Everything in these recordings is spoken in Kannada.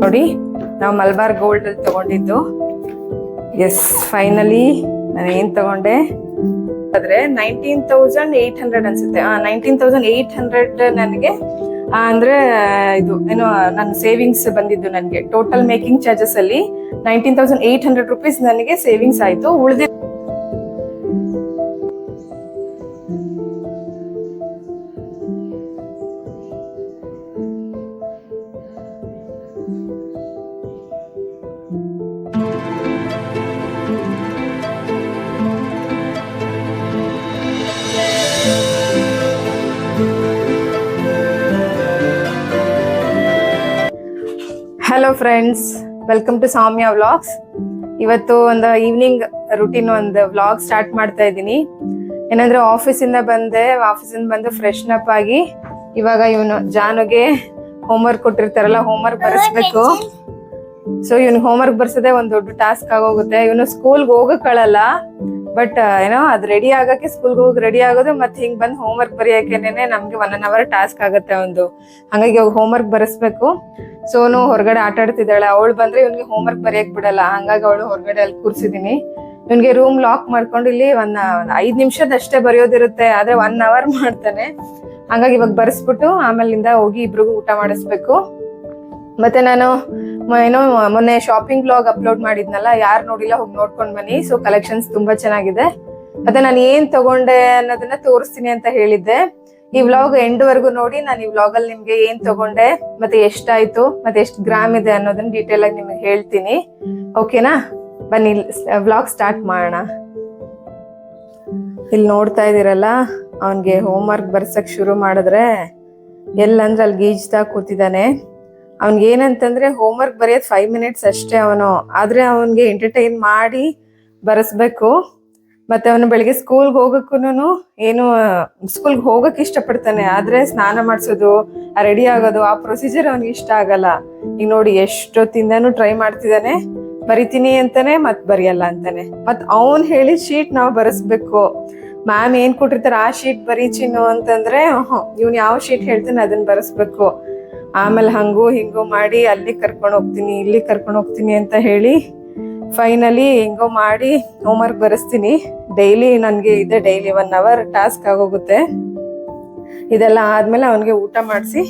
ನೋಡಿ, ನಾವು ಮಲ್ಬಾರ್ ಗೋಲ್ಡ್ ಅಲ್ಲಿ ತಗೊಂಡಿದ್ದು. ಎಸ್ ಫೈನಲಿ ನಾನು ಏನ್ ತಗೊಂಡೆ? ಆದ್ರೆ ನೈನ್ಟೀನ್ ತೌಸಂಡ್ ಏಟ್ ಹಂಡ್ರೆಡ್ ಅನ್ಸುತ್ತೆ. ನೈನ್ಟೀನ್ ತೌಸಂಡ್ ಏಟ್ ಹಂಡ್ರೆಡ್ ನನಗೆ ಅಂದ್ರೆ, ಇದು, ಏನೋ ನನ್ನ ಸೇವಿಂಗ್ಸ್ ಬಂದಿದ್ದು ನನಗೆ. ಟೋಟಲ್ ಮೇಕಿಂಗ್ ಚಾರ್ಜಸ್ ಅಲ್ಲಿ nineteen thousand eight hundred rupees ನನಗೆ ಸೇವಿಂಗ್ಸ್ ಆಯ್ತು. ಉಳಿದ friends welcome to Soumya vlogs ಇವತ್ತು ಒಂದು ಈವ್ನಿಂಗ್ ರುಟೀನ್ ಒಂದು ವ್ಲಾಗ್ ಸ್ಟಾರ್ಟ್ ಮಾಡ್ತಾ ಇದ್ದೀನಿ. ಏನಂದ್ರೆ ಆಫೀಸಿಂದ ಬಂದೆ ಆಫೀಸಿಂದ ಬಂದು ಫ್ರೆಶ್ ಅಪ್ ಆಗಿ ಇವಾಗ ಇವನು ಜಾನುಗೆ ಹೋಮ್ವರ್ಕ್ ಕೊಟ್ಟಿರ್ತಾರಲ್ಲ ಹೋಮ್ವರ್ಕ್ ಬರೆಸ್ಬೇಕು. ಸೊ ಹೋಮ್ ಹೋಮ್ವರ್ಕ್ ಬರ್ಸದೆ ಒಂದು ದೊಡ್ಡ ಟಾಸ್ಕ್ ಆಗೋಗುತ್ತೆ. ಇವನು ಸ್ಕೂಲ್ಗೆ ಹೋಗಕ್ಕಳಲ್ಲ ಬಟ್ ಏನೋ ಅದು ರೆಡಿ ಆಗಕ್ಕೆ ಸ್ಕೂಲ್ಗೆ ಹೋಗಿ ರೆಡಿ ಆಗೋದು ಮತ್ತೆ ಹಿಂಗ್ ಬಂದ್ ಹೋಮ್ವರ್ಕ್ ಬರೆಯಕೆನೆ ನಮ್ಗೆ ಒನ್ ಅನ್ ಅವರ್ ಟಾಸ್ಕ್ ಆಗುತ್ತೆ ಒಂದು. ಹಂಗಾಗಿ ಹೋಮ್ ವರ್ಕ್ ಬರೆಸ್ಬೇಕು. ಸೋನು ಹೊರಗಡೆ ಆಟ ಆಡ್ತಿದ್ದಾಳೆ, ಅವಳು ಬಂದ್ರೆ ಇವನಿಗೆ ಹೋಮ್ ವರ್ಕ್ ಬರೆಯಕ್ ಬಿಡಲ್ಲ. ಹಂಗಾಗಿ ಅವಳು ಹೊರಗಡೆ ಅಲ್ಲಿ ಕೂರ್ಸಿದೀನಿ. ಇವನ್ಗೆ ರೂಮ್ ಲಾಕ್ ಮಾಡ್ಕೊಂಡು ಇಲ್ಲಿ ಒಂದ್ ಐದ್ ನಿಮಿಷದಷ್ಟೇ ಬರೆಯೋದಿರುತ್ತೆ. ಆದ್ರೆ ಒನ್ ಅವರ್ ಮಾಡ್ತಾನೆ. ಹಂಗಾಗಿ ಇವಾಗ ಬರ್ಸ್ಬಿಟ್ಟು ಆಮೇಲಿಂದ ಹೋಗಿ ಇಬ್ರಿಗೂ ಊಟ ಮಾಡಿಸ್ಬೇಕು. ಮತ್ತೆ ನಾನು ಏನೋ ಮೊನ್ನೆ ಶಾಪಿಂಗ್ ಬ್ಲಾಗ್ ಅಪ್ಲೋಡ್ ಮಾಡಿದ್ನಲ್ಲ, ಯಾರು ನೋಡಿಲ್ಲ ಹೋಗಿ ನೋಡ್ಕೊಂಡ್ ಬನ್ನಿ. ಸೊ ಕಲೆಕ್ಷನ್ಸ್ ತುಂಬಾ ಚೆನ್ನಾಗಿದೆ. ಮತ್ತೆ ನಾನು ಏನ್ ತಗೊಂಡೆ ಅನ್ನೋದನ್ನ ತೋರಿಸ್ತೀನಿ ಅಂತ ಹೇಳಿದ್ದೆ. ಈ ವ್ಲಾಗ್ ಎಂಡ್ ವರೆಗೂ ನೋಡಿ, ನಾನು ಈ ವ್ಲಾಗ್ ಅಲ್ಲಿ ನಿಮ್ಗೆ ಏನ್ ತಗೊಂಡೆ, ಮತ್ತೆ ಎಷ್ಟಾಯ್ತು, ಮತ್ತೆ ಎಷ್ಟು ಗ್ರಾಮ್ ಇದೆ ಅನ್ನೋದನ್ನ ಡೀಟೇಲ್ ಆಗಿ ನಿಮಗೆ ಹೇಳ್ತೀನಿ. ಓಕೆನಾ ಬನ್ನಿ ವ್ಲಾಗ್ ಸ್ಟಾರ್ಟ್ ಮಾಡೋಣ. ಇಲ್ಲಿ ನೋಡ್ತಾ ಇದೀರಲ್ಲ ಅವನ್ಗೆ ಹೋಮ್ ವರ್ಕ್ ಬರ್ಸಕ್ ಶುರು ಮಾಡಿದ್ರೆ ಎಲ್ಲಂದ್ರೆ ಅಲ್ಲಿ ಗೀಜ್ತಾ ಕೂತಿದ್ದಾನೆ. ಅವ್ನಿಗೆ ಏನಂತಂದ್ರೆ ಹೋಮ್ ವರ್ಕ್ ಬರೆಯೋದು ಫೈವ್ ಮಿನಿಟ್ಸ್ ಅಷ್ಟೇ ಅವನು. ಆದ್ರೆ ಅವನ್ಗೆ ಎಂಟರ್ಟೈನ್ ಮಾಡಿ ಬರೆಸ್ಬೇಕು. ಮತ್ತೆ ಅವನು ಬೆಳಿಗ್ಗೆ ಸ್ಕೂಲ್ಗೆ ಹೋಗಕ್ಕೂ ಏನು ಸ್ಕೂಲ್ಗೆ ಹೋಗಕ್ ಇಷ್ಟಪಡ್ತಾನೆ. ಆದ್ರೆ ಸ್ನಾನ ಮಾಡಿಸೋದು ರೆಡಿ ಆಗೋದು, ಆ ಪ್ರೊಸೀಜರ್ ಅವ್ನಿಗೆ ಇಷ್ಟ ಆಗಲ್ಲ. ಈಗ ನೋಡಿ ಎಷ್ಟೊತ್ತಿಂದನೂ ಟ್ರೈ ಮಾಡ್ತಿದ್ದಾನೆ. ಬರಿತೀನಿ ಅಂತಾನೆ, ಮತ್ ಬರೆಯಲ್ಲ ಅಂತಾನೆ. ಮತ್ ಅವ್ನ್ ಹೇಳಿದ ಶೀಟ್ ನಾವು ಬರೆಸ್ಬೇಕು. ಮ್ಯಾಮ್ ಏನ್ ಕೊಟ್ಟಿರ್ತಾರೆ ಆ ಶೀಟ್ ಬರೀ ಚಿನ್ನು ಅಂತಂದ್ರೆ ಇವನ್ ಯಾವ ಶೀಟ್ ಹೇಳ್ತಾನೆ ಅದನ್ನ ಬರೆಸ್ಬೇಕು. ಆಮೇಲೆ ಹಂಗೂ ಹಿಂಗೂ ಮಾಡಿ ಅಲ್ಲಿ ಕರ್ಕೊಂಡು ಹೋಗ್ತೀನಿ, ಇಲ್ಲಿ ಕರ್ಕೊಂಡು ಹೋಗ್ತೀನಿ ಅಂತ ಹೇಳಿ ಫೈನಲಿ ಹೆಂಗೋ ಮಾಡಿ ಹೋಮ್ವರ್ಕ್ ಬರೆಸ್ತೀನಿ. ಡೈಲಿ ನನಗೆ ಇದೆ ಡೈಲಿ ಒನ್ ಅವರ್ ಟಾಸ್ಕ್ ಆಗೋಗುತ್ತೆ. ಇದೆಲ್ಲ ಆದಮೇಲೆ ಅವನಿಗೆ ಊಟ ಮಾಡಿಸಿ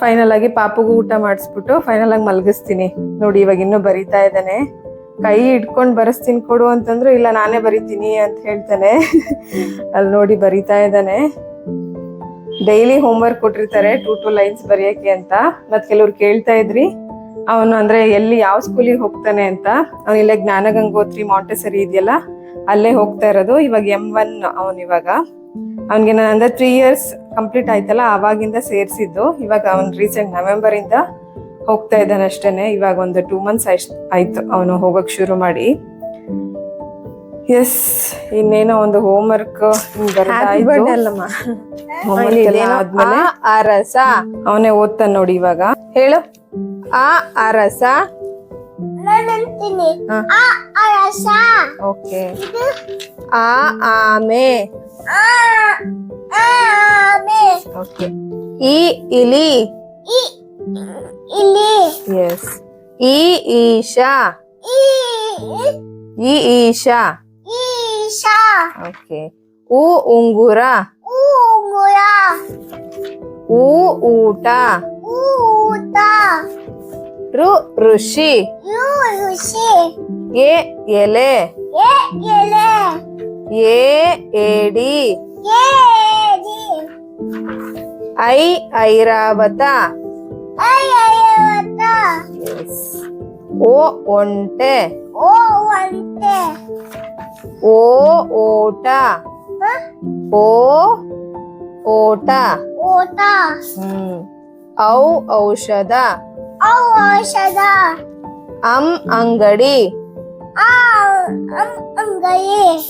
ಫೈನಲ್ ಆಗಿ ಪಾಪಗೂ ಊಟ ಮಾಡಿಸ್ಬಿಟ್ಟು ಫೈನಲ್ ಆಗಿ ಮಲಗಿಸ್ತೀನಿ. ನೋಡಿ ಇವಾಗ ಇನ್ನೂ ಬರಿತಾ ಇದ್ದಾನೆ. ಕೈ ಇಟ್ಕೊಂಡು ಬರೆಸ್ತೀನಿ ಕೊಡು ಅಂತಂದ್ರು ಇಲ್ಲ ನಾನೇ ಬರಿತೀನಿ ಅಂತ ಹೇಳ್ತಾನೆ. ಅಲ್ಲಿ ನೋಡಿ ಬರಿತಾ ಇದ್ದಾನೆ. ಡೈಲಿ ಹೋಮ್ವರ್ಕ್ ಕೊಟ್ಟಿರ್ತಾರೆ ಟೂ ಟೂ ಲೈನ್ಸ್ ಬರೆಯಕ್ಕೆ ಅಂತ. ಮತ್ ಕೆಲವ್ರು ಕೇಳ್ತಾ ಇದ್ರಿ, ಅವನು ಅಂದ್ರೆ ಎಲ್ಲಿ ಯಾವ ಸ್ಕೂಲಿಗೆ ಹೋಗ್ತಾನೆ ಅಂತ. ಅವ್ನು ಇಲ್ಲೇ ಜ್ಞಾನಗಂಗೋತ್ರಿ ಮಾಂಟೆಸರಿ ಇದೆಯಲ್ಲ, ಅಲ್ಲೇ ಹೋಗ್ತಾ ಇರೋದು. ಇವಾಗ ಎಂ ಒನ್ ಅವನ್ ಇವಾಗ. ಅವನಿಗೆ ನಾನು ಅಂದ್ರೆ ತ್ರೀ ಇಯರ್ಸ್ ಕಂಪ್ಲೀಟ್ ಆಯ್ತಲ್ಲ ಅವಾಗಿಂದ ಸೇರಿಸಿದ್ದು. ಇವಾಗ ಅವ್ನು ರೀಸೆಂಟ್ ನವೆಂಬರ್ ಇಂದ ಹೋಗ್ತಾ ಇದ್ದಾನೆ ಅಷ್ಟೇ ಇವಾಗ ಒಂದು ಟೂ ಮಂತ್ಸ್ ಅಷ್ಟ್ ಆಯ್ತು ಅವನು ಹೋಗಕ್ ಶುರು ಮಾಡಿ. ಎಸ್ ಇನ್ನೇನೋ ಒಂದು ಹೋಮ್ ವರ್ಕ್ ಅರಸ ಅವನೇ ಓದ್ತಾನೆ ನೋಡಿ ಇವಾಗ. ಹೇಳು. ಆ ಅರಸ ನಾನಂತೀನಿ ಆ ಅರಸ ಓಕೆ ಆ ಆಮೆ. ಆ ಆಮೆ. ಓಕೆ ಈ ಇಲಿ. ಇಲಿ ಎಸ್ ಈ ಈಶಾ. ಈ ಈ ಈಶಾ ಈಶಾ ಓಕೆ ಉ ಉಂಗುರ ಉಂಗುರ ಊ ಊಟ ಊಟ ರು ಋಷಿ ಯು ಋಷಿ ಎ ಎಲೆ ಎ ಎಲೆ ಎ ಏಡಿ ಏಡಿ ಐ ಐರಾವತ ಅಯ್ಯವತ ಎಸ್ ಓ ಒಂಟೆ ಓ ಒಂಟೆ ಓ ಓಟ? ಓ ಓಟ. ಓಟ. ಹ್ಮ್. ಔ ಔಷಧ. ಔ ಔಷಧ. ಅಂ ಅಂಗಡಿ. ಆ ಅಂ ಅಂಗೈ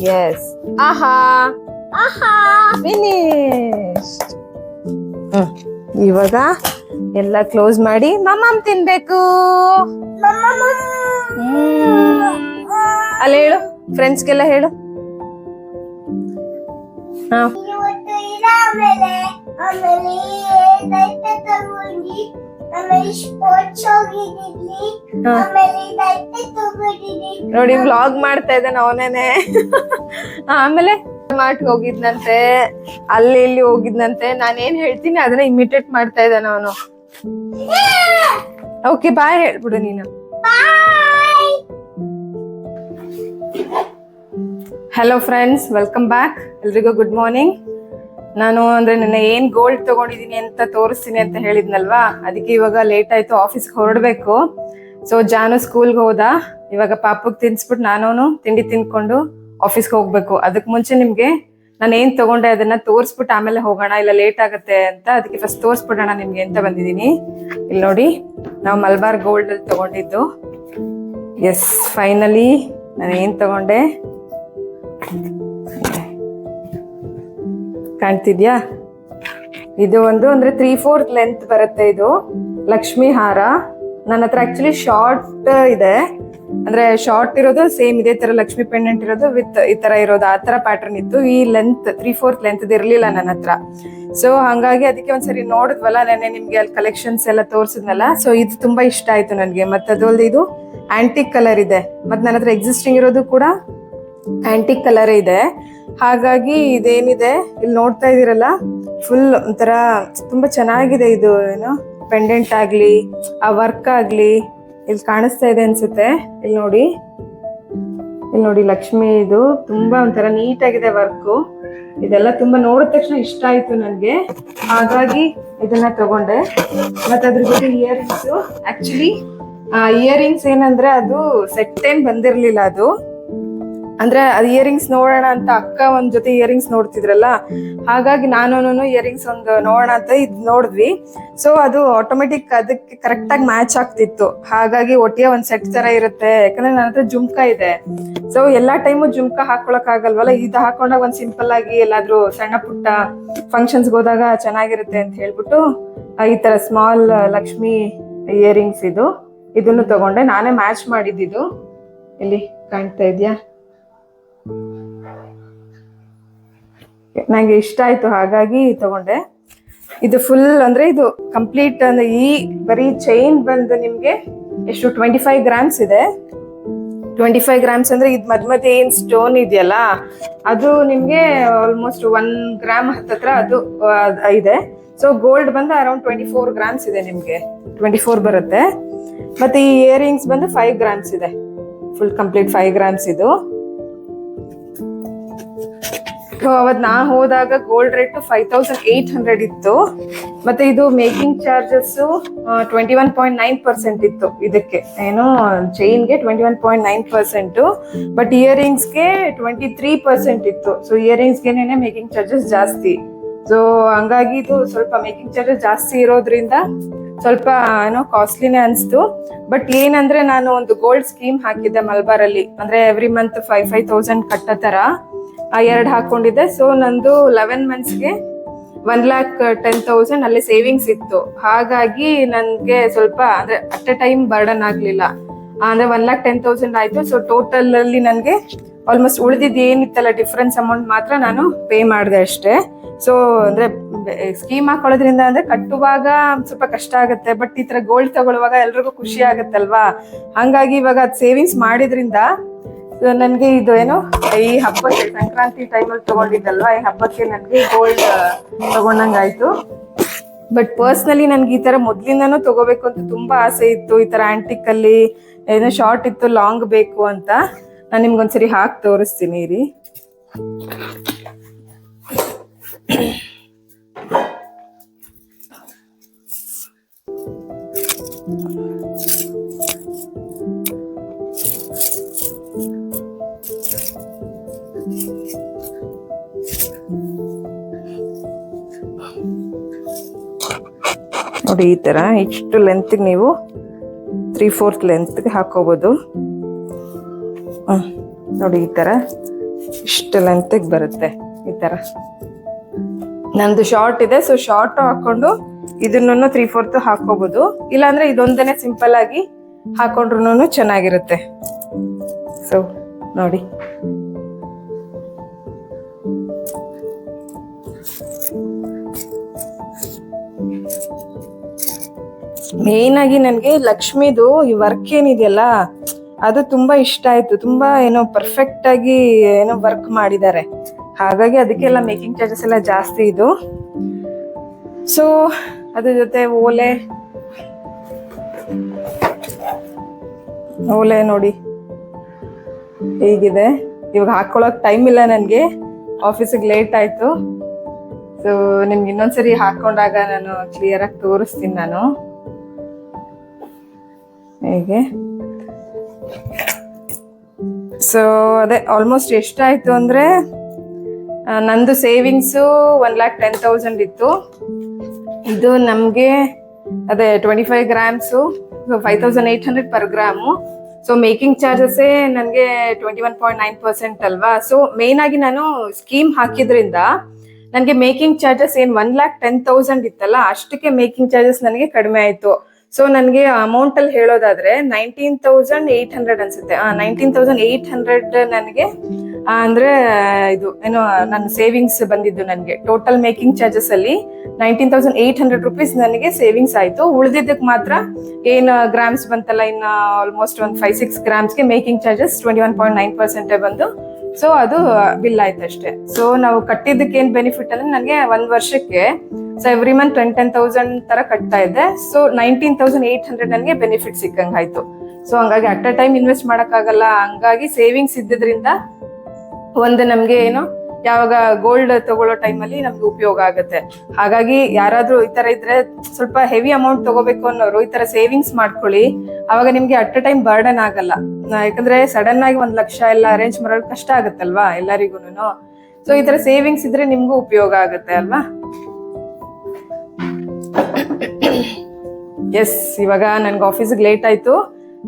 ಎಸ್ ಆಹಾ. ಆಹಾ. ಫಿನಿಶ್ ಇವಾಗ ಎಲ್ಲ ಕ್ಲೋಸ್ ಮಾಡಿ ಮಮ್ಮಮ್ ತಿನ್ಬೇಕು. ಅಲ್ಲಿ ಹೇಳು. ಫ್ರೆಂಡ್ಸ್ಗೆಲ್ಲ ಹೇಳು. ನೋಡಿ ವ್ಲಾಗ್ ಮಾಡ್ತಾ ಇದ್ದಾನೆ ಅವನೇನೆ. ಆಮೇಲೆ ಮಾರ್ಟ್ ಹೋಗಿದ್ನಂತೆ. ಅಲ್ಲಿ ಇಲ್ಲಿ ಹೋಗಿದ್ನಂತೆ. ನಾನೇನ್ ಹೇಳ್ತೀನಿ ಅದನ್ನ ಇಮಿಟೇಟ್ ಮಾಡ್ತಾ ಇದ್ದಾನ ಅವನು. ಓಕೆ ಬಾಯ್ ಹೇಳ್ಬಿಡು ನೀನು. ಹಲೋ ಫ್ರೆಂಡ್ಸ್ ವೆಲ್ಕಮ್ ಬ್ಯಾಕ್ ಎಲ್ರಿಗೂ ಗುಡ್ ಮಾರ್ನಿಂಗ್ ನಾನು ಅಂದ್ರೆ ನನ್ನ ಏನ್ ಗೋಲ್ಡ್ ತಗೊಂಡಿದೀನಿ ಅಂತ ತೋರಿಸ್ತೀನಿ ಅಂತ ಹೇಳಿದ್ನಲ್ವಾ? ಅದಕ್ಕೆ ಇವಾಗ ಲೇಟ್ ಆಯ್ತು ಆಫೀಸ್ಗೆ ಹೊರಡ್ಬೇಕು. ಸೊ ಜಾನು ಸ್ಕೂಲ್ಗೆ ಹೋದ. ಇವಾಗ ಪಾಪಗ್ ತಿನ್ಸ್ಬಿಟ್ಟು ನಾನು ತಿಂಡಿ ತಿನ್ಕೊಂಡು ಆಫೀಸ್ಗೆ ಹೋಗ್ಬೇಕು. ಅದಕ್ಕೆ ಮುಂಚೆ ನಿಮ್ಗೆ ನಾನು ಏನ್ ತಗೊಂಡೆ ಅದನ್ನ ತೋರಿಸ್ಬಿಟ್ಟು ಆಮೇಲೆ ಹೋಗೋಣ, ಇಲ್ಲ ಲೇಟ್ ಆಗುತ್ತೆ ಅಂತ ಅದಕ್ಕೆ ಫಸ್ಟ್ ತೋರಿಸ್ಬಿಡೋಣ ನಿಮ್ಗೆ ಅಂತ ಬಂದಿದ್ದೀನಿ. ಇಲ್ಲಿ ನೋಡಿ, ನಾವು ಮಲ್ಬಾರ್ ಗೋಲ್ಡ್ ಅಲ್ಲಿ ತಗೊಂಡಿದ್ದು. ಎಸ್ ಫೈನಲಿ ನಾನು ಏನ್ ತಗೊಂಡೆ? ಕಾಣ್ತಿದ್ಯಾ? ಇದು ಒಂದು ಅಂದ್ರೆ ತ್ರೀ ಫೋರ್ತ್ ಲೆಂತ್ ಬರುತ್ತೆ ಇದು. ಲಕ್ಷ್ಮಿ ಹಾರ. ನನ್ನ ಹತ್ರ ಆಕ್ಚುಲಿ ಶಾರ್ಟ್ ಇದೆ. ಅಂದ್ರೆ ಶಾರ್ಟ್ ಇರೋದು ಸೇಮ್ ಇದೇ ತರ ಲಕ್ಷ್ಮಿ ಪೆಂಡೆಂಟ್ ಇರೋದು ವಿತ್ ಈ ತರ ಇರೋದು. ಆ ತರ ಪ್ಯಾಟರ್ನ್ ಇತ್ತು. ಈ ಲೆಂತ್ ತ್ರೀ ಫೋರ್ತ್ ಲೆಂತ್ ಇರಲಿಲ್ಲ ನನ್ನ ಹತ್ರ. ಸೊ ಹಂಗಾಗಿ ಅದಕ್ಕೆ ಒಂದ್ಸರಿ ನೋಡಿದ್ವಲ್ಲ, ನೆನ್ನೆ ನಿಮ್ಗೆ ಅಲ್ಲಿ ಕಲೆಕ್ಷನ್ಸ್ ಎಲ್ಲ ತೋರಿಸಿದ್ನಲ್ಲ. ಸೊ ಇದು ತುಂಬಾ ಇಷ್ಟ ಆಯ್ತು ನನಗೆ. ಮತ್ತೆ ಅದಲ್ದೆ ಇದು ಆಂಟಿಕ್ ಕಲರ್ ಇದೆ. ಮತ್ತೆ ನನ್ನ ಹತ್ರ ಎಕ್ಸಿಸ್ಟಿಂಗ್ ಇರೋದು ಕೂಡ ಆಂಟಿಕ್ ಕಲರ್ ಇದೆ. ಹಾಗಾಗಿ ಇದೇನಿದೆ? ಇಲ್ಲಿ ನೋಡ್ತಾ ಇದೀರಲ್ಲ ಫುಲ್ ಒಂಥರ ತುಂಬಾ ಚೆನ್ನಾಗಿದೆ ಇದು, ಏನು? ಪೆಂಡೆಂಟ್ ಆಗ್ಲಿ, ಆ ವರ್ಕ್ ಆಗ್ಲಿ, ಇಲ್ಲಿ ಕಾಣಿಸ್ತಾ ಇದೆ ಅನ್ಸುತ್ತೆ. ಇಲ್ಲಿ ನೋಡಿ. ಇಲ್ಲಿ ನೋಡಿ ಲಕ್ಷ್ಮಿ ಇದು. ತುಂಬಾ ಒಂಥರ ನೀಟ್ ಆಗಿದೆ ವರ್ಕ್ ಇದೆಲ್ಲ ತುಂಬಾ ನೋಡಿದ ತಕ್ಷಣ ಇಷ್ಟ ಆಯ್ತು ನನ್ಗೆ. ಹಾಗಾಗಿ ಇದನ್ನ ತಗೊಂಡೆ. ಮತ್ತೆ ಅದ್ರ ಜೊತೆ ಇಯರಿಂಗ್ಸ್ ಆಕ್ಚುಲಿ ಇಯರಿಂಗ್ಸ್ ಏನಂದ್ರೆ ಅದು ಸೆಟ್ ಏನ್ ಬಂದಿರ್ಲಿಲ್ಲ ಅದು. ಅಂದ್ರೆ ಅದು ಇಯರಿಂಗ್ಸ್ ನೋಡೋಣ ಅಂತ ಅಕ್ಕ ಒಂದ್ ಜೊತೆ ಇಯರಿಂಗ್ಸ್ ನೋಡ್ತಿದ್ರಲ್ಲ, ಹಾಗಾಗಿ ನಾನು ಇಯರಿಂಗ್ಸ್ ಒಂದು ನೋಡೋಣ ಅಂತ ಇದ್ ನೋಡಿದ್ವಿ. ಸೊ ಅದು ಆಟೋಮೆಟಿಕ್ ಅದಕ್ಕೆ ಕರೆಕ್ಟ್ ಆಗಿ ಮ್ಯಾಚ್ ಆಗ್ತಿತ್ತು. ಹಾಗಾಗಿ ಒಟ್ಟಿಗೆ ಒಂದ್ ಸೆಟ್ ತರ ಇರುತ್ತೆ. ಯಾಕಂದ್ರೆ ನನ್ನ ಹತ್ರ ಜುಮ್ಕಾ ಇದೆ. ಸೊ ಎಲ್ಲಾ ಟೈಮು ಜುಮ್ಕಾ ಹಾಕೊಳಕ್ ಆಗಲ್ವಲ್ಲ? ಇದು ಹಾಕೊಂಡಾಗ ಒಂದ್ ಸಿಂಪಲ್ ಆಗಿ ಎಲ್ಲಾದ್ರೂ ಸಣ್ಣ ಪುಟ್ಟ ಫಂಕ್ಷನ್ಸ್ ಹೋದಾಗ ಚೆನ್ನಾಗಿರುತ್ತೆ ಅಂತ ಹೇಳ್ಬಿಟ್ಟು ಈ ತರ ಸ್ಮಾಲ್ ಲಕ್ಷ್ಮಿ ಇಯರಿಂಗ್ಸ್ ಇದು. ಇದನ್ನು ತಗೊಂಡೆ. ನಾನೇ ಮ್ಯಾಚ್ ಮಾಡಿದ್ದು ಇಲ್ಲಿ ಕಾಣ್ತಾ ಇದ್ಯಾ? ನಂಗೆ ಇಷ್ಟ ಆಯ್ತು, ಹಾಗಾಗಿ ತಗೊಂಡೆ. ಇದು ಫುಲ್ ಅಂದ್ರೆ ಇದು ಕಂಪ್ಲೀಟ್ ಅಂದ್ರೆ ಈ ಬರೀ ಚೈನ್ ಬಂದು ನಿಮ್ಗೆ ಎಷ್ಟು ಟ್ವೆಂಟಿ ಫೈವ್ ಗ್ರಾಮ್ಸ್ ಇದೆ. ಟ್ವೆಂಟಿ ಫೈವ್ ಗ್ರಾಮ್ಸ್ ಅಂದ್ರೆ ಇದು ಮಧ್ಯ ಮಧ್ಯೆ ಏನ್ ಸ್ಟೋನ್ ಇದೆಯಲ್ಲ, ಅದು ನಿಮ್ಗೆ ಆಲ್ಮೋಸ್ಟ್ ಒನ್ ಗ್ರಾಮ್ ಹತ್ತತ್ರ ಅದು ಇದೆ. ಸೊ ಗೋಲ್ಡ್ ಬಂದು ಅರೌಂಡ್ ಟ್ವೆಂಟಿ ಫೋರ್ ಗ್ರಾಮ್ಸ್ ಇದೆ ನಿಮ್ಗೆ. ಟ್ವೆಂಟಿ ಫೋರ್ ಬರುತ್ತೆ. ಮತ್ತೆ ಈ ಇಯರಿಂಗ್ಸ್ ಬಂದು ಫೈವ್ ಗ್ರಾಮ್ಸ್ ಇದೆ. ಫುಲ್ ಕಂಪ್ಲೀಟ್ ಫೈವ್ ಗ್ರಾಮ್ಸ್ ಇದು. ಸೊ ಅವತ್ ನಾ ಹೋದಾಗ gold rate five thousand eight hundred ಇತ್ತು. ಮತ್ತೆ ಇದು making charges twenty one point nine percent ಇತ್ತು ಇದಕ್ಕೆ. ಏನು ಚೈನ್ಗೆ twenty one point nine percent but ಇಯರಿಂಗ್ಸ್ಗೆ twenty three percent ಇತ್ತು. ಸೊ ಇಯರಿಂಗ್ಸ್ಗೆನೇ ಮೇಕಿಂಗ್ ಚಾರ್ಜಸ್ ಜಾಸ್ತಿ. ಸೊ ಹಂಗಾಗಿ ಇದು ಸ್ವಲ್ಪ ಮೇಕಿಂಗ್ ಚಾರ್ಜಸ್ ಜಾಸ್ತಿ ಇರೋದ್ರಿಂದ ಸ್ವಲ್ಪ, ಏನೋ ಕಾಸ್ಟ್ಲಿನೇ ಅನಿಸ್ತು. ಬಟ್ ಏನಂದ್ರೆ ನಾನು ಒಂದು ಗೋಲ್ಡ್ ಸ್ಕೀಮ್ ಹಾಕಿದ್ದೆ ಮಲ್ಬಾರಲ್ಲಿ. ಅಂದ್ರೆ every month five five thousand ಕಟ್ಟೋ ತರ. ಎರಡು ಹಾಕೊಂಡಿದ್ದೆ. ಸೊ ನಂದು ಲೆವೆನ್ ಮಂತ್ಸ್ಗೆ ಒನ್ ಲ್ಯಾಕ್ ಟೆನ್ ತೌಸಂಡ್ ಅಲ್ಲಿ ಸೇವಿಂಗ್ಸ್ ಇತ್ತು. ಹಾಗಾಗಿ ನನಗೆ ಸ್ವಲ್ಪ ಅಂದ್ರೆ ಅಟ್ ಎ ಟೈಮ್ ಬರ್ಡನ್ ಆಗ್ಲಿಲ್ಲ. ಅಂದ್ರೆ ಒನ್ ಲ್ಯಾಕ್ ಟೆನ್ ತೌಸಂಡ್ ಆಯ್ತು. ಸೊ ಟೋಟಲ್ ಅಲ್ಲಿ ನನಗೆ ಆಲ್ಮೋಸ್ಟ್ ಉಳಿದಿದ್ದು ಏನಿತ್ತಲ್ಲ ಡಿಫ್ರೆನ್ಸ್ ಅಮೌಂಟ್ ಮಾತ್ರ ನಾನು ಪೇ ಮಾಡಿದೆ ಅಷ್ಟೇ. ಸೊ ಅಂದ್ರೆ ಸ್ಕೀಮ್ ಹಾಕೊಳ್ಳೋದ್ರಿಂದ ಅಂದ್ರೆ ಕಟ್ಟುವಾಗ ಸ್ವಲ್ಪ ಕಷ್ಟ ಆಗುತ್ತೆ. ಬಟ್ ಈ ತರ ಗೋಲ್ಡ್ ತಗೊಳ್ಳುವಾಗ ಎಲ್ರಿಗೂ ಖುಷಿ ಆಗುತ್ತಲ್ವಾ? ಹಂಗಾಗಿ ಇವಾಗ ಅದು ಸೇವಿಂಗ್ಸ್ ಮಾಡಿದ್ರಿಂದ ನನಗೆ ಇದು ಏನು, ಈ ಹಬ್ಬಕ್ಕೆ ಸಂಕ್ರಾಂತಿ ಟೈಮಲ್ಲಿ ತಗೊಂಡಿದ್ದಲ್ವಾ? ಈ ಹಬ್ಬಕ್ಕೆ ನನಗೆ ಗೋಲ್ಡ್ ತಗೊಂಡಂಗಾಯ್ತು. ಬಟ್ ಪರ್ಸ್ನಲಿ ನನ್ಗೆ ಈ ತರ ಮೊದ್ಲಿಂದನೂ ತಗೋಬೇಕು ಅಂತ ತುಂಬಾ ಆಸೆ ಇತ್ತು. ಈ ತರ ಆಂಟಿಕ್ ಅಲ್ಲಿ ಏನೋ ಶಾರ್ಟ್ ಇತ್ತು ಲಾಂಗ್ ಬೇಕು ಅಂತ. ನಾನು ನಿಮ್ಗೊಂದ್ಸರಿ ಹಾಕಿ ತೋರಿಸ್ತೀನಿ ರೀ ನೋಡಿ ಈ ಥರ ಇಷ್ಟು ಲೆಂತ್ಗೆ ನೀವು ತ್ರೀ ಫೋರ್ತ್ ಲೆಂತ್ಗೆ ಹಾಕೋಬೋದು. ನೋಡಿ ಈ ಥರ ಇಷ್ಟು ಲೆಂತ್ಗೆ ಬರುತ್ತೆ ಈ ಥರ ನಂದು ಶಾರ್ಟ್ ಇದೆ ಸೊ ಶಾರ್ಟ್ ಹಾಕೊಂಡು ಇದನ್ನು ತ್ರೀ ಫೋರ್ತ್ ಹಾಕೋಬೋದು. ಇಲ್ಲಾಂದ್ರೆ ಇದೊಂದೇ ಸಿಂಪಲ್ ಆಗಿ ಹಾಕೊಂಡ್ರು ಚೆನ್ನಾಗಿರುತ್ತೆ. ಸೊ ನೋಡಿ. ಮೇನ್ ಆಗಿ ನನಗೆ ಲಕ್ಷ್ಮಿದು ಈ ವರ್ಕ್ ಏನಿದೆಯಲ್ಲ, ಅದು ತುಂಬಾ ಇಷ್ಟ ಆಯ್ತು. ತುಂಬಾ ಏನೋ ಪರ್ಫೆಕ್ಟ್ ಆಗಿ ಏನೋ ವರ್ಕ್ ಮಾಡಿದ್ದಾರೆ. ಹಾಗಾಗಿ ಅದಕ್ಕೆಲ್ಲ ಮೇಕಿಂಗ್ ಚಾರ್ಜಸ್ ಎಲ್ಲ ಜಾಸ್ತಿ ಇದು. ಸೊ ಅದ್ರ ಜೊತೆ ಓಲೆ. ಓಲೆ ನೋಡಿ. ಹೀಗಿದೆ. ಇವಾಗ ಹಾಕೊಳಕ್ ಟೈಮ್ ಇಲ್ಲ ನನಗೆ. ಆಫೀಸಿಗೆ ಲೇಟ್ ಆಯ್ತು. ಸೊ ನಿಮ್ಗೆ ಇನ್ನೊಂದ್ಸರಿ ಹಾಕೊಂಡಾಗ ನಾನು ಕ್ಲಿಯರ್ ಆಗಿ ತೋರಿಸ್ತೀನಿ ನಾನು. ಹೇಗೆ? ಸೊ ಅದೇ ಆಲ್ಮೋಸ್ಟ್ ಎಷ್ಟಾಯಿತು ಅಂದ್ರೆ ನಂದು savings one lakh ten thousand ಇತ್ತು. ಇದು ನಮಗೆ, ಅದೇ twenty five grams five thousand eight hundred per gram so making ಚಾರ್ಜಸ್ಸೇ ನನಗೆ twenty one point nine percent ಅಲ್ವಾ? ಸೊ ಮೇನ್ ಆಗಿ ನಾನು ಸ್ಕೀಮ್ ಹಾಕಿದ್ರಿಂದ ನನಗೆ ಮೇಕಿಂಗ್ ಚಾರ್ಜಸ್ ಏನು ಒನ್ ಲ್ಯಾಕ್ ಟೆನ್ ತೌಸಂಡ್ ಇತ್ತಲ್ಲ, ಅಷ್ಟಕ್ಕೆ ಮೇಕಿಂಗ್ ಚಾರ್ಜಸ್ ನನಗೆ ಕಡಿಮೆ ಆಯಿತು. ಸೊ ನನಗೆ ಅಮೌಂಟ್ ಅಲ್ಲಿ ಹೇಳೋದಾದ್ರೆ ನೈನ್ಟೀನ್ ತೌಸಂಡ್ ಏಯ್ಟ್ ಹಂಡ್ರೆಡ್ ಅನ್ಸುತ್ತೆ. ನೈನ್ಟೀನ್ ತೌಸಂಡ್ ಏಯ್ಟ್ ಹಂಡ್ರೆಡ್ ನನಗೆ ಅಂದ್ರೆ, ಇದು, ಏನೋ, ನನ್ನ ಸೇವಿಂಗ್ಸ್ ಬಂದಿದ್ದು ನನಗೆ. ಟೋಟಲ್ ಮೇಕಿಂಗ್ ಚಾರ್ಜಸ್ ಅಲ್ಲಿ nineteen thousand eight hundred rupees ನನಗೆ ಸೇವಿಂಗ್ಸ್ ಆಯ್ತು. ಉಳಿದಿದ್ದಕ್ಕೆ ಮಾತ್ರ ಏನು ಗ್ರಾಮ್ಸ್ ಬಂತಲ್ಲ, ಇನ್ನು ಆಲ್ಮೋಸ್ಟ್ ಒಂದು five six ಗ್ರಾಮ್ಸ್ಗೆ making charges twenty one point nine ಪರ್ಸೆಂಟೇ ಬಂದು. ಸೊ ಅದು ಬಿಲ್ ಆಯ್ತು ಅಷ್ಟೇ ಸೊ ನಾವು ಕಟ್ಟಿದ್ದಕ್ಕೆ ಏನ್ ಬೆನಿಫಿಟ್ ಅಂದ್ರೆ ನನಗೆ ಒಂದ್ ವರ್ಷಕ್ಕೆ so every month ten ten thousand ತರ ಕಟ್ತಾ ಇದ್ದೆ so nineteen thousand eight hundred ನನಗೆ ಬೆನಿಫಿಟ್ ಸಿಕ್ಕಂಗೆ ಆಯ್ತು ಸೊ ಹಂಗಾಗಿ ಅಟ್ ಅ ಟೈಮ್ ಇನ್ವೆಸ್ಟ್ ಮಾಡಕ್ಕಾಗಲ್ಲ. ಹಂಗಾಗಿ ಸೇವಿಂಗ್ಸ್ ಇದ್ದಿದ್ರಿಂದ ಒಂದು ನಮ್ಗೆ ಏನು, ಯಾವಾಗ ಗೋಲ್ಡ್ ತಗೊಳ್ಳೋ ಟೈಮಲ್ಲಿ ನಮ್ಗೆ ಉಪಯೋಗ ಆಗುತ್ತೆ. ಹಾಗಾಗಿ ಯಾರಾದ್ರೂ ಈ ತರ ಇದ್ರೆ ಸ್ವಲ್ಪ ಹೆವಿ ಅಮೌಂಟ್ ತಗೋಬೇಕು ಅನ್ನೋರು ಈ ತರ ಸೇವಿಂಗ್ಸ್ ಮಾಡ್ಕೊಳ್ಳಿ. ಅವಾಗ ನಿಮ್ಗೆ ಅಟ್ ಅ ಟೈಮ್ ಬರ್ಡನ್ ಆಗಲ್ಲ. ಯಾಕಂದ್ರೆ ಸಡನ್ ಆಗಿ ಒಂದ್ ಲಕ್ಷ ಎಲ್ಲ ಅರೇಂಜ್ ಮಾಡೋದು ಕಷ್ಟ ಆಗುತ್ತಲ್ವಾ ಎಲ್ಲರಿಗೂ ಸೊ ಈ ತರ ಸೇವಿಂಗ್ಸ್ ಇದ್ರೆ ನಿಮ್ಗೂ ಉಪಯೋಗ ಆಗುತ್ತೆ ಅಲ್ವಾ? ಎಸ್ ಇವಾಗ ನನ್ಗೆ ಆಫೀಸಿಗೆ ಲೇಟ್ ಆಯ್ತು.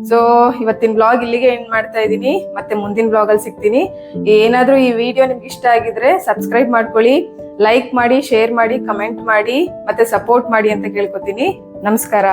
ಸೊ ಇವತ್ತಿನ ಬ್ಲಾಗ್ ಇಲ್ಲಿಗೆ ಎಂಡ್ ಮಾಡ್ತಾ ಇದ್ದೀನಿ. ಮತ್ತೆ ಮುಂದಿನ ಬ್ಲಾಗ್ ಅಲ್ಲಿ ಸಿಗ್ತೀನಿ. ಏನಾದ್ರೂ ಈ ವಿಡಿಯೋ ನಿಮ್ಗೆ ಇಷ್ಟ ಆಗಿದ್ರೆ ಸಬ್ಸ್ಕ್ರೈಬ್ ಮಾಡ್ಕೊಳ್ಳಿ ಲೈಕ್ ಮಾಡಿ ಶೇರ್ ಮಾಡಿ ಕಮೆಂಟ್ ಮಾಡಿ, ಮತ್ತೆ ಸಪೋರ್ಟ್ ಮಾಡಿ ಅಂತ ಕೇಳ್ಕೊತೀನಿ. ನಮಸ್ಕಾರ.